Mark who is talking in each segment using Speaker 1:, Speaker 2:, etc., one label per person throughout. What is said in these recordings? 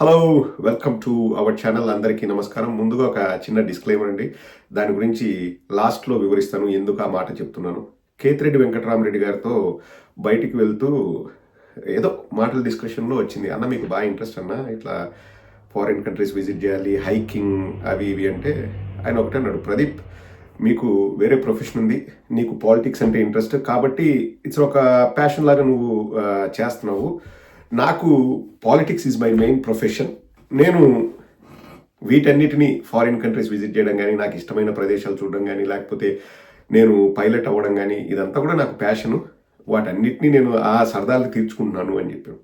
Speaker 1: Hello welcome to our channel అందరికీ నమస్కారం. ముందుగా ఒక చిన్న డిస్క్లైమర్ అండి. దాని గురించి లాస్ట్లో వివరిస్తాను. ఎందుకు ఆ మాట చెప్తున్నాను? కేతిరెడ్డి వెంకటరామరెడ్డి గారితో బయటికి వెళ్తూ ఏదో మాటల డిస్కషన్లో వచ్చింది. అన్న మీకు బాగా ఇంట్రెస్ట్ అన్న ఇట్లా ఫారిన్ కంట్రీస్ విజిట్ చేయాలి హైకింగ్ అవి ఇవి అంటే ఆయన ఒకటే అన్నాడు ప్రదీప్ మీకు వేరే ప్రొఫెషన్ ఉంది. నీకు పాలిటిక్స్ అంటే ఇంట్రెస్ట్ కాబట్టి ఇట్స్ ఒక ప్యాషన్ లాగా నువ్వు చేస్తున్నావు. నాకు politics is my main profession నేను వీటన్నిటిని ఫారిన్ కంట్రీస్ విజిట్ చేయడం కానీ నాకు ఇష్టమైన ప్రదేశాలు చూడడం కానీ లేకపోతే నేను పైలట్ అవ్వడం కానీ ఇదంతా కూడా నాకు ప్యాషను వాటన్నిటిని నేను ఆ సరదాలు తీర్చుకుంటున్నాను అని చెప్పాను.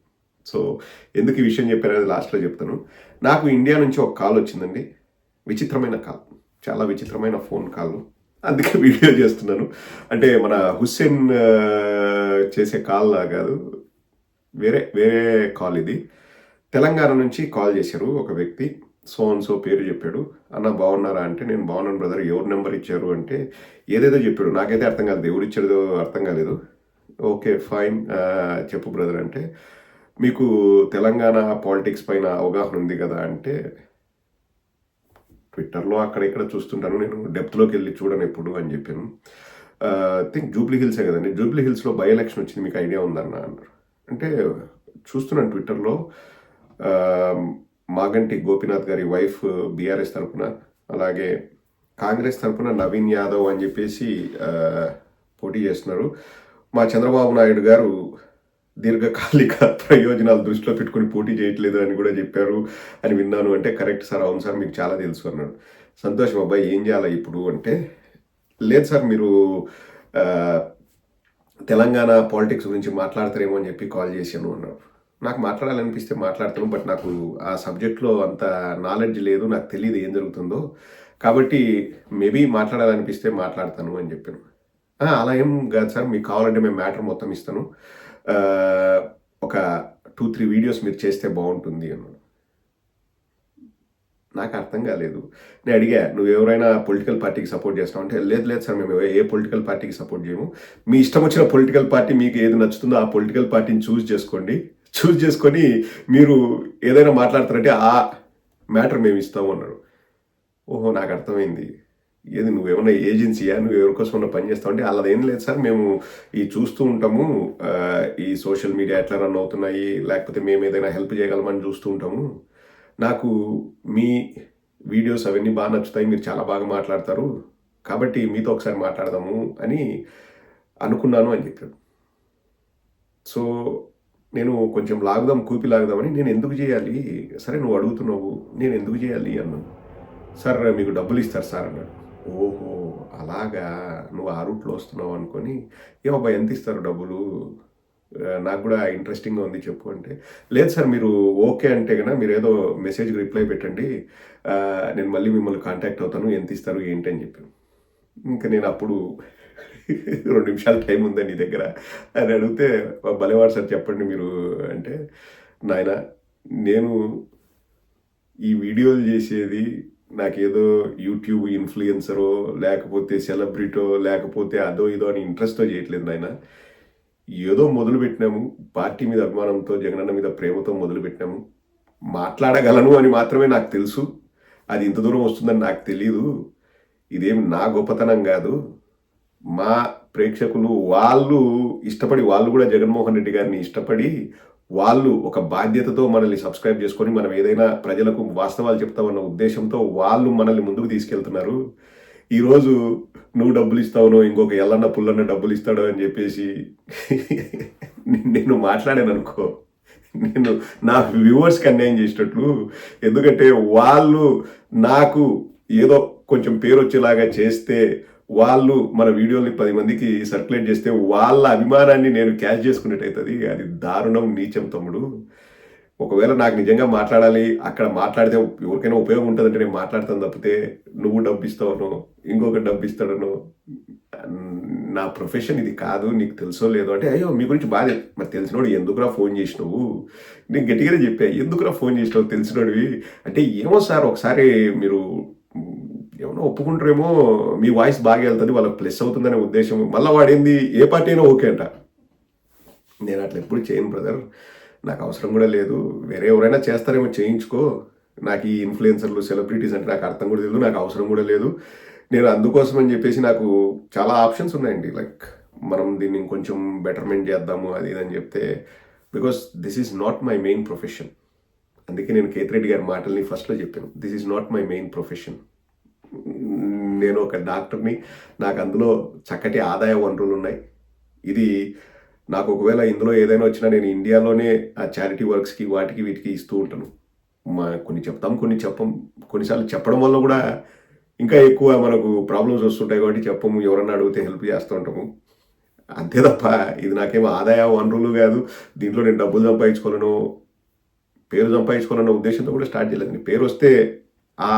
Speaker 1: సో ఎందుకు ఈ విషయం చెప్పాను అది లాస్ట్లో చెప్తాను. నాకు ఇండియా నుంచి ఒక కాల్ వచ్చిందండి. విచిత్రమైన కాల్ చాలా విచిత్రమైన ఫోన్ కాల్ అందుకే వీడియో చేస్తున్నాను. అంటే మన హుస్సేన్ చేసే కాల్ లా కాదు. వేరే వేరే కాల్ ఇది. తెలంగాణ నుంచి కాల్ చేశారు ఒక వ్యక్తి. సో అండ్ సో పేరు చెప్పాడు. అన్న బాగున్నారా? అంటే నేను బాగున్నాను బ్రదర్. ఎవరు నెంబర్ ఇచ్చారు? అంటే ఏదేదో చెప్పాడు. నాకైతే అర్థం కాలేదు. ఎవరు ఇచ్చారో అర్థం కాలేదు. Okay fine. చెప్పు బ్రదర్. అంటే మీకు తెలంగాణ పాలిటిక్స్ పైన అవగాహన ఉంది కదా? అంటే ట్విట్టర్లో అక్కడ ఇక్కడ చూస్తుంటాను. నేను డెప్త్లోకి వెళ్ళి చూడను ఎప్పుడు అని చెప్పాను. థింక్ జూబ్లీ హిల్సే కదండి. జూబ్లీ హిల్స్లో బై ఎలక్షన్ వచ్చింది. మీకు ఐడియా ఉందన్న? అన్నారు. అంటే చూస్తున్నాను ట్విట్టర్లో మాగంటి గోపీనాథ్ గారి వైఫ్ బీఆర్ఎస్ తరపున అలాగే కాంగ్రెస్ తరపున నవీన్ యాదవ్ అని చెప్పేసి పోటీ చేస్తున్నారు. మా చంద్రబాబు నాయుడు గారు దీర్ఘకాలిక ప్రయోజనాలు దృష్టిలో పెట్టుకుని పోటీ చేయట్లేదు అని కూడా చెప్పారు అని విన్నాను అంటే కరెక్ట్ సార్ అవును సార్ మీకు చాలా తెలుసు అన్నాడు. సంతోషం అబ్బాయి ఏం చేయాలి ఇప్పుడు అంటే లేదు సార్ మీరు తెలంగాణ పాలిటిక్స్ గురించి మాట్లాడతారేమో అని చెప్పి కాల్ చేశాను అన్నాడు. నాకు మాట్లాడాలనిపిస్తే మాట్లాడతాను బట్ నాకు ఆ సబ్జెక్ట్లో అంత నాలెడ్జ్ లేదు నాకు తెలియదు ఏం జరుగుతుందో. కాబట్టి మేబీ మాట్లాడాలనిపిస్తే మాట్లాడతాను అని చెప్పాను. అలా ఏం కాదు సార్ మీకు కావాలంటే మేము మ్యాటర్ మొత్తం ఇస్తాను. ఒక టూ త్రీ వీడియోస్ మీరు చేస్తే బాగుంటుంది అన్నాడు. నాకు అర్థం కాలేదు. నేను అడిగా నువ్వు ఎవరైనా పొలిటికల్ పార్టీకి సపోర్ట్ చేస్తావు? అంటే లేదు లేదు సార్ మేము ఏ పొలిటికల్ పార్టీకి సపోర్ట్ చేయము. మీ ఇష్టం వచ్చిన పొలిటికల్ పార్టీ మీకు ఏది నచ్చుతుందో ఆ పొలిటికల్ పార్టీని చూస్ చేసుకోండి. చూస్ చేసుకొని మీరు ఏదైనా మాట్లాడతారంటే ఆ మ్యాటర్ మేము ఇస్తాము అన్నాడు. ఓహో నాకు అర్థమైంది. ఏది నువ్వేమన్నా ఏజెన్సీయా నువ్వు ఎవరికోసం ఉన్న పని చేస్తావు అంటే అలా ఏం లేదు సార్ మేము ఈ చూస్తూ ఉంటాము. ఈ సోషల్ మీడియా ఎట్లా రన్ అవుతున్నాయి? లేకపోతే మేము ఏదైనా హెల్ప్ చేయగలమని చూస్తూ ఉంటాము. నాకు మీ వీడియోస్ అవన్నీ బాగా నచ్చుతాయి మీరు చాలా బాగా మాట్లాడతారు. కాబట్టి మీతో ఒకసారి మాట్లాడదాము అని అనుకున్నాను అని చెప్పాడు. సో నేను కొంచెం లాగుదాం కూపి లాగుదామని నేను ఎందుకు చేయాలి? సరే నువ్వు అడుగుతున్నావు నేను ఎందుకు చేయాలి అన్నాను సార్ మీకు డబ్బులు ఇస్తారు సార్ అన్నాడు. ఓహో అలాగా? నువ్వు ఆ రూట్లో వస్తున్నావు అనుకొని ఏమబ్బా ఎంత ఇస్తారు డబ్బులు? నాకు కూడా ఇంట్రెస్టింగ్గా ఉంది చెప్పు అంటే. లేదు సార్ మీరు ఓకే అంటే కనుక మీరు ఏదో మెసేజ్ రిప్లై పెట్టండి. నేను మళ్ళీ మిమ్మల్ని కాంటాక్ట్ అవుతాను. ఎంత ఇస్తారు ఏంటి అని చెప్పాను ఇంకా నేను అప్పుడు రెండు నిమిషాలు టైం ఉందా నీ దగ్గర అని అడిగితే భలేవాడు సార్ చెప్పండి మీరు అంటే నాయన నేను ఈ వీడియోలు చేసేది నాకేదో యూట్యూబ్ ఇన్ఫ్లుయెన్సరో లేకపోతే సెలబ్రిటో లేకపోతే అదో ఇదో అని ఇంట్రెస్ట్తో చేయట్లేదు నాయన. ఏదో మొదలుపెట్టినాము పార్టీ మీద అభిమానంతో జగనన్న మీద ప్రేమతో మొదలుపెట్టినాము. మాట్లాడగలను అని మాత్రమే నాకు తెలుసు. అది ఇంత దూరం వస్తుందని నాకు తెలియదు ఇదేం నా గొప్పతనం కాదు. మా ప్రేక్షకులు వాళ్ళు ఇష్టపడి వాళ్ళు కూడా జగన్మోహన్ రెడ్డి గారిని ఇష్టపడి వాళ్ళు ఒక బాధ్యతతో మనల్ని సబ్స్క్రైబ్ చేసుకొని మనం ఏదైనా ప్రజలకు వాస్తవాలు చెప్తామన్న ఉద్దేశంతో వాళ్ళు మనల్ని ముందుకు తీసుకెళ్తున్నారు. ఈరోజు నువ్వు డబ్బులు ఇస్తావునో ఇంకొక ఎల్లన్న పుల్లన్న డబ్బులు ఇస్తాడో అని చెప్పేసి నేను మాట్లాడాను అనుకో. నేను నా వ్యూవర్స్కి అన్యాయం చేసినట్లు ఎందుకంటే వాళ్ళు నాకు ఏదో కొంచెం పేరు వచ్చేలాగా చేస్తే వాళ్ళు మన వీడియోని పది మందికి సర్క్యులేట్ చేస్తే వాళ్ళ అభిమానాన్ని నేను క్యాచ్ చేసుకున్నట్టయితుంది. అది దారుణం నీచం తమ్ముడు. ఒకవేళ నాకు నిజంగా మాట్లాడాలి అక్కడ మాట్లాడితే ఎవరికైనా ఉపయోగం ఉంటుందంటే నేను మాట్లాడతాను తప్పితే నువ్వు డబ్బు ఇస్తావను ఇంకొక డబ్బు ఇస్తాడను నా ప్రొఫెషన్ ఇది కాదు నీకు తెలుసో లేదో అంటే అయ్యో మీ గురించి బాగా మరి తెలిసినోడు ఎందుకురా ఫోన్ చేసినావు? నేను గట్టిగానే చెప్పా ఎందుకురా ఫోన్ చేసినావు తెలిసినోడివి? అంటే ఏమో సార్ ఒకసారి మీరు ఏమైనా ఏమన్నా ఒప్పుకుంటారేమో మీ వాయిస్ బాగా వెళ్తుంది వాళ్ళకి ప్లస్ అవుతుందనే ఉద్దేశం. మళ్ళీ వాడేంది ఏ పార్టీ అయినా ఓకే అంట. నేను అట్లా ఎప్పుడు చేయను బ్రదర్. నాకు అవసరం కూడా లేదు. వేరే ఎవరైనా చేస్తారేమో చేయించుకో. నాకు ఈ ఇన్ఫ్లుయెన్సర్లు సెలబ్రిటీస్ అంటే నాకు అర్థం కూడా లేదు నాకు అవసరం కూడా లేదు. నేను అందుకోసం అని చెప్పేసి నాకు చాలా ఆప్షన్స్ ఉన్నాయండి. లైక్ మనం దీన్ని ఇంకొంచెం బెటర్మెంట్ చేద్దాము అది ఇది అని చెప్తే because this is not my main profession అందుకే నేను కేతిరెడ్డి గారి మాటల్ని ఫస్ట్లో చెప్పాను. This is not my main profession నేను ఒక డాక్టర్ని నాకు అందులో చక్కటి ఆదాయ వనరులు ఉన్నాయి. ఇది నాకు ఒకవేళ ఇందులో ఏదైనా వచ్చినా నేను ఇండియాలోనే ఆ చారిటీ వర్క్స్కి వాటికి వీటికి ఇస్తూ ఉంటాను. మా కొన్ని చెప్తాం కొన్ని చెప్పం కొన్నిసార్లు చెప్పడం వల్ల కూడా ఇంకా ఎక్కువ మనకు ప్రాబ్లమ్స్ వస్తుంటాయి కాబట్టి చెప్పము ఎవరన్నా అడిగితే హెల్ప్ చేస్తూ ఉంటాము. అంతే తప్ప ఇది నాకేమో ఆదాయ వనరులు కాదు. దీంట్లో నేను డబ్బులు సంపాదించుకోవాలను పేరు సంపాదించుకోవాలన్న ఉద్దేశంతో కూడా స్టార్ట్ చేయలేదు. పేరు వస్తే ఆ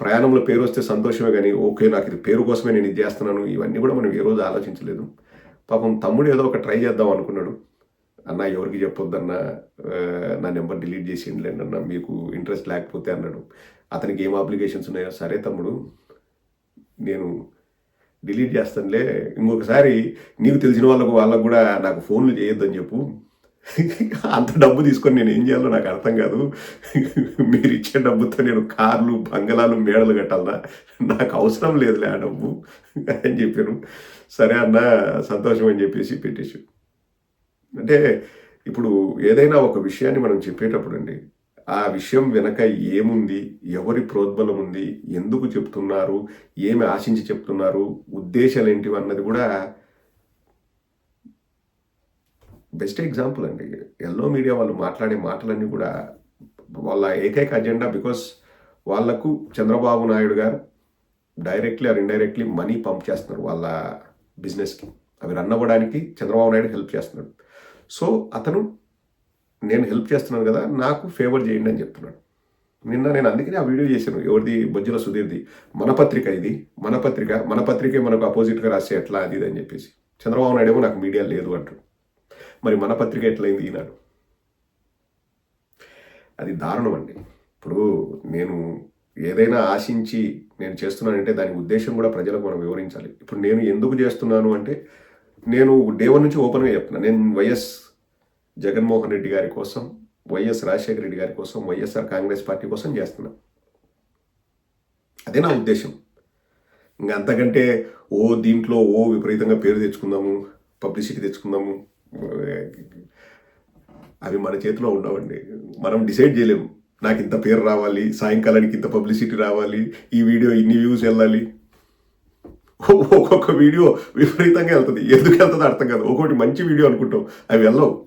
Speaker 1: ప్రయాణంలో పేరు వస్తే సంతోషమే కానీ ఓకే నాకు ఇది పేరు కోసమే నేను ఇది చేస్తున్నాను ఇవన్నీ కూడా మనం ఏ రోజు ఆలోచించలేదు. పాపం తమ్ముడు ఏదో ఒక ట్రై చేద్దాం అనుకున్నాడు. అన్న ఎవరికి చెప్పొద్దన్న నా నెంబర్ డిలీట్ చేసిండలేండి అన్న మీకు ఇంట్రెస్ట్ లేకపోతే అన్నాడు. అతనికి ఏం అప్లికేషన్స్ ఉన్నాయో? సరే తమ్ముడు నేను డిలీట్ చేస్తానులే. ఇంకొకసారి నీకు తెలిసిన వాళ్ళకు వాళ్ళకు కూడా నాకు ఫోన్లు చేయొద్దని చెప్పు. అంత డబ్బు తీసుకొని నేను ఏం చేయాలో నాకు అర్థం కాదు. మీరు ఇచ్చే డబ్బుతో నేను కార్లు బంగళాలు మేడలు కట్టాలన్నా నాకు అవసరం లేదులే ఆ డబ్బు అని చెప్పాను సరే అన్న సంతోషం అని చెప్పేసి పెట్టేసి అంటే ఇప్పుడు ఏదైనా ఒక విషయాన్ని మనం చెప్పేటప్పుడు అండి ఆ విషయం వెనక ఏముంది? ఎవరి ప్రోద్బలం ఉంది? ఎందుకు చెప్తున్నారు? ఏమి ఆశించి చెప్తున్నారు? ఉద్దేశాలు ఏంటివి అన్నది కూడా బెస్ట్ ఎగ్జాంపుల్ అండి. ఎల్లో మీడియా వాళ్ళు మాట్లాడే మాటలన్నీ కూడా వాళ్ళ ఏకైక అజెండా బికాస్ వాళ్ళకు చంద్రబాబు నాయుడు గారు directly or indirectly money pump చేస్తున్నారు వాళ్ళ బిజినెస్కి. అవి రన్ అవ్వడానికి చంద్రబాబు నాయుడు హెల్ప్ చేస్తున్నాడు. సో అతను నేను హెల్ప్ చేస్తున్నాను కదా నాకు ఫేవర్ చేయండి అని చెప్తున్నాడు. నిన్న నేను అందుకనే ఆ వీడియో చేశాను. ఎవరిది? బొజ్జుల సుధీర్ది. మన పత్రిక ఇది. మన పత్రిక మన పత్రికే మనకు అపోజిట్గా రాస్తే ఎట్లా? అది ఇది అని చెప్పేసి. చంద్రబాబు నాయుడు ఏమో నాకు మీడియా లేదు అంటాడు. మరి మన పత్రిక ఎట్లయింది ఈనాడు? అది దారుణం అండి. ఇప్పుడు నేను ఏదైనా ఆశించి నేను చేస్తున్నానంటే దాని ఉద్దేశం కూడా ప్రజలకు మనం వివరించాలి. ఇప్పుడు నేను ఎందుకు చేస్తున్నాను అంటే నేను డే వన్ నుంచి ఓపెన్గా చెప్తున్నాను నేను వైఎస్ జగన్మోహన్ రెడ్డి గారి కోసం వైఎస్ రాజశేఖర రెడ్డి గారి కోసం వైఎస్ఆర్ కాంగ్రెస్ పార్టీ కోసం చేస్తున్నా. అదే నా ఉద్దేశం. ఇంకా అంతకంటే ఓ దీంట్లో ఓ విపరీతంగా పేరు తెచ్చుకుందాము పబ్లిసిటీ తెచ్చుకుందాము అవి మన చేతిలో ఉండవండి. మనం డిసైడ్ చేయలేము. నాకు ఇంత పేరు రావాలి సాయంకాలానికి ఇంత పబ్లిసిటీ రావాలి ఈ వీడియో ఇన్ని వ్యూస్ వెళ్ళాలి. ఒక్కొక్క వీడియో విపరీతంగా వెళ్తుంది. ఎందుకు వెళ్తుందో అర్థం కాదు. ఒక్కొక్కటి మంచి వీడియో అనుకుంటాం. అవి వెళ్ళవు.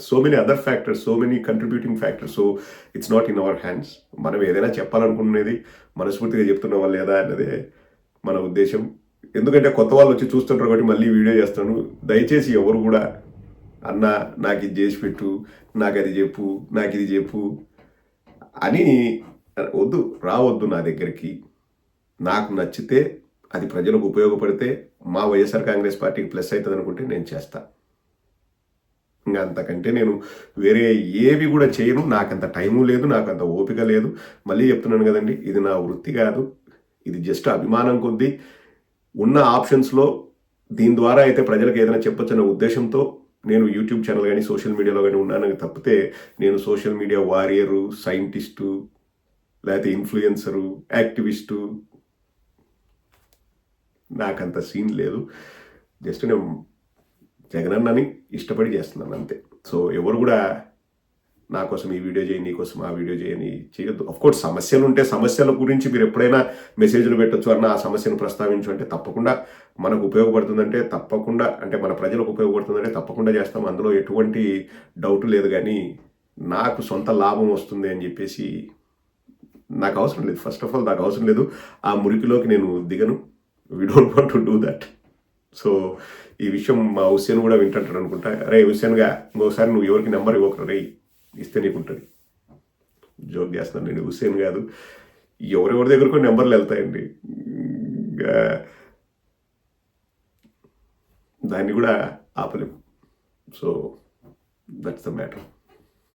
Speaker 1: So many other factors so many contributing factors so it's not in our hands మనం ఏదైనా చెప్పాలనుకునేది మనస్ఫూర్తిగా చెప్తున్నావా లేదా అన్నదే మన ఉద్దేశం. ఎందుకంటే కొత్త వాళ్ళు వచ్చి చూస్తుంటారు కాబట్టి మళ్ళీ వీడియో చేస్తాను. దయచేసి ఎవరు కూడా అన్న నాకు ఇది చేసి పెట్టు నాకు అది చెప్పు నాకు ఇది చెప్పు అని వద్దు రావద్దు నా దగ్గరికి. నాకు నచ్చితే అది ప్రజలకు ఉపయోగపడితే మా వైఎస్ఆర్ కాంగ్రెస్ పార్టీకి ప్లస్ అవుతుంది అనుకుంటే నేను చేస్తా. ఇంకా అంతకంటే నేను వేరే ఏవి కూడా చేయను నాకంత టైము లేదు నాకు అంత ఓపిక లేదు. మళ్ళీ చెప్తున్నాను కదండి ఇది నా వృత్తి కాదు ఇది జస్ట్ అభిమానం కొద్దీ. ఉన్న ఆప్షన్స్లో దీని ద్వారా అయితే ప్రజలకు ఏదైనా చెప్పొచ్చన్న ఉద్దేశంతో నేను యూట్యూబ్ ఛానల్ కానీ సోషల్ మీడియాలో కానీ ఉన్నానని తప్పితే నేను సోషల్ మీడియా వారియరు సైంటిస్టు లేకపోతే ఇన్ఫ్లుయెన్సరు యాక్టివిస్టు నాకంత సీన్ లేదు. జస్ట్ నేను జగనన్నని ఇష్టపడి చేస్తున్నాను అంతే. సో ఎవరు కూడా నా కోసం ఈ వీడియో చేయి నీకోసం ఆ వీడియో చేయని చేయొద్దు. అఫ్ కోర్స్ సమస్యలు ఉంటే సమస్యల గురించి మీరు ఎప్పుడైనా మెసేజ్లు పెట్టొచ్చు అన్న ఆ సమస్యను ప్రస్తావించు అంటే తప్పకుండా మనకు ఉపయోగపడుతుందంటే తప్పకుండా అంటే మన ప్రజలకు ఉపయోగపడుతుందంటే తప్పకుండా చేస్తాం. అందులో ఎటువంటి డౌట్ లేదు కానీ నాకు సొంత లాభం వస్తుంది అని చెప్పేసి నాకు అవసరం లేదు. ఫస్ట్ ఆఫ్ ఆల్ నాకు అవసరం లేదు. ఆ మురికిలోకి నేను దిగను. We don't want to do that so ఈ విషయం మా హుస్సేన్ కూడా వింటుంటాడు అనుకుంటా. రే హుస్సేన్గా ఇంకోసారి నువ్వు ఎవరికి నెంబర్ ఇవ్వకరు రే ఇస్తే నీకు ఉంటుంది. జోక్ చేస్తాను నేను హుస్సేన్ కాదు. ఎవరెవరి దగ్గరకు నెంబర్లు వెళ్తాయండి. దాన్ని కూడా ఆపలేము. So that's the matter